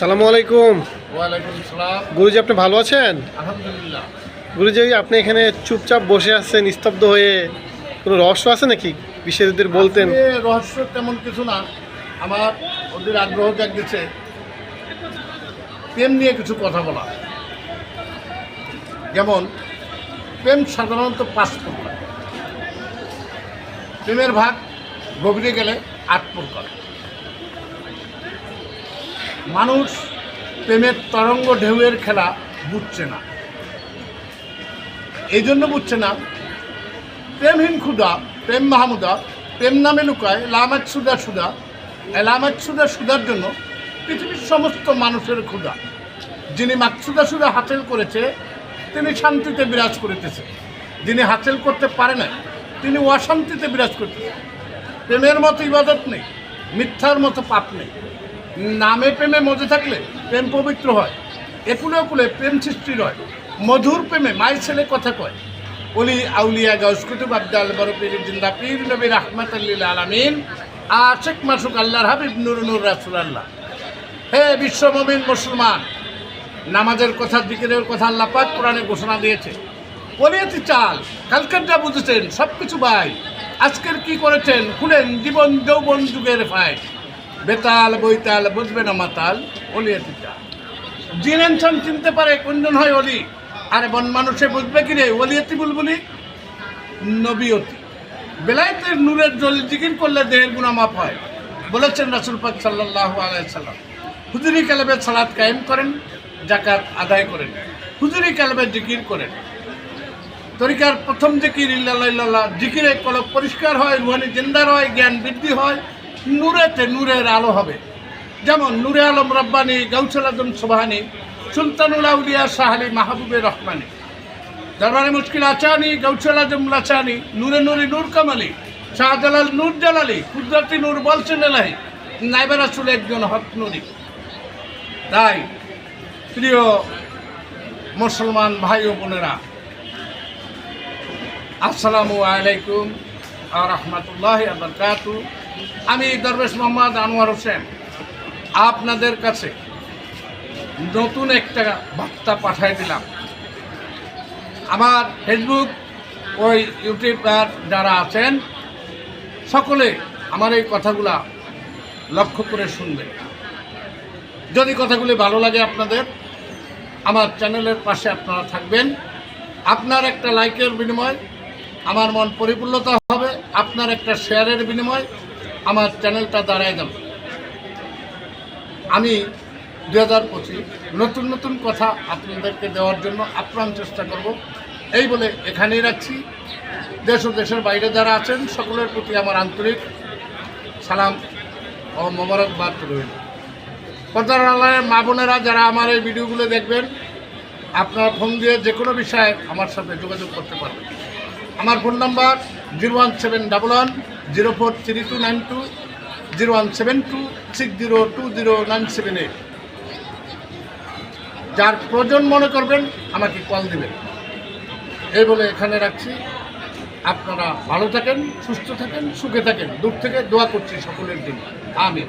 সালামু আলাইকুম। গুরুজি আপনি ভালো আছেন? আলহামদুলিল্লাহ। গুরুজি আপনি এখানে চুপচাপ বসে আছেন নিস্তব্ধ হয়ে কোনো রহস্য আছে নাকি? বিশেষদের বলতেন। রহস্য তেমন কিছু না। আমার ওদের আগ্রহ জাগতেছে প্রেম নিয়ে কিছু কথা বলা। যেমন প্রেম সাধারণত পাঁচ প্রকার। প্রেমের ভাগ গভীরে গেলে আট প্রকার। মানুষ প্রেমের তরঙ্গ ঢেউয়ের খেলা বুঝছে না। এই জন্য বুঝছে না, প্রেমহীন ক্ষুদা প্রেম মাহমুদা, প্রেম নামে লুকায় লামাত সুদা সুদা লামাত সুদা সুদার জন্য পৃথিবীর সমস্ত মানুষের ক্ষুদা যিনি মাকসুদা সুদা হাসিল করেছে, তিনি শান্তিতে বিরাজ করিতেছে। যিনি হাসিল করতে পারে না তিনি অশান্তিতে বিরাজ করতেছে। প্রেমের মতো ইবাদত নেই, মিথ্যার মতো পাপ নেই। নামে প্রেমে মজে থাকলে প্রেম পবিত্র হয়। একুলে একুলে প্রেম সৃষ্টি হয়। মধুর প্রেমে মায়ের ছেলে কথা কয়। অলি আউলিয়া গাউস কুতুব আব্দাল বড় পীর জিন্দা পীর নবী রাহমাত আলামিন। আশেক মাসুক আল্লাহর হাবিব নুর নুর রাসুল আল্লাহ হে বিশ্ব মমিন মুসলমান, নামাজের কথা দিকের কথা আল্লাহ পাক কোরআনে ঘোষণা দিয়েছে। বলিয়েছি চাল কালকের যা বুঝেছেন সব কিছু ভাই আজকের কি করেছেন, খুলেন জীবন যৌবন যুগের ফাই বেতাল, বৈতাল, বুঝবে না মাতাল বলিয়েছি চাল জিন ইনসান চিনতে পারে কোনজন হয় অলি? আরে বন মানুষে বুঝবে কি রে? ওলিয়তি বুলবুলি নবীয়তি বেলায়েতের নূরের জল জিকির করলে দেহের গুণা মাপ হয়। বলেছেন রাসুল পাক সাল্লাহ আলাইসাল্লাম হুজুরি কালেবে সালাদ কায়েম করেন জাকাত আদায় করেন। হুজুরি কালেবে জিকির করেন। তরিকার প্রথম জিকির, ইল্লাল্লাহ জিকিরে কলক পরিষ্কার হয়, রুহানি জিন্দার হয় জ্ঞান বৃদ্ধি হয় নূরেতে নূরের আলো হবে। যেমন নূরে আলম রব্বানি গৌসল আজম সোবাহানি, সুলতানুল আউলিয়া শাহালি মাহবুবে রহমানি। দরবারে মুশকিল আচানি গৌসল আজম লাচানি, নূরে নূরে নূর কামালি, শাহজালাল নূর জালালি, কুদরতি নূর বলছেন এলাহি নাইবা রাসুল একজন হক নুরি। তাই, প্রিয় মুসলমান ভাই ও বোনেরা, আসসালামু আলাইকুম রহমতুল্লাহ আবরকাত আমি দরবেশ মোহাম্মদ আনোয়ার হোসেন। আপনাদের কাছে নতুন একটা বার্তা পাঠাই দিলাম। আমার ফেসবুক ওই ইউটিউবার যারা আছেন, সকলে আমার এই কথাগুলা লক্ষ্য করে শুনবেন। যদি কথাগুলি ভালো লাগে আপনাদের, আমার চ্যানেলের পাশে আপনারা থাকবেন। আপনার একটা লাইকের বিনিময় আমার মন পরিপূর্ণতা হবে। আপনার একটা শেয়ারের বিনিময় আমার চ্যানেলটা দাঁড়ায় যাবে আমি দু হাজার পঁচিশ নতুন নতুন কথা আপনাদেরকে দেওয়ার জন্য আপ্রাণ চেষ্টা করব। এই বলে এখানেই রাখছি। দেশ ও দেশের বাইরে যারা আছেন, সকলের প্রতি আমার আন্তরিক সালাম ও মোবারকবাদ রইল। পর্দার আলয়ের মা বোনেরা যারা আমার এই ভিডিওগুলো দেখবেন, আপনারা ফোন দিয়ে যে কোনো বিষয়ে আমার সাথে যোগাযোগ করতে পারবেন। আমার phone number zero one seven double one zero four three two nine two zero one seven two six zero two zero nine seven eight. যার প্রয়োজন মনে করবেন, আমাকে কল দেবেন। এই বলে এখানে রাখছি। আপনারা ভালো থাকেন, সুস্থ থাকেন, সুখে থাকেন। দূর থেকে দোয়া করছি সকলের জন্য। আমিন।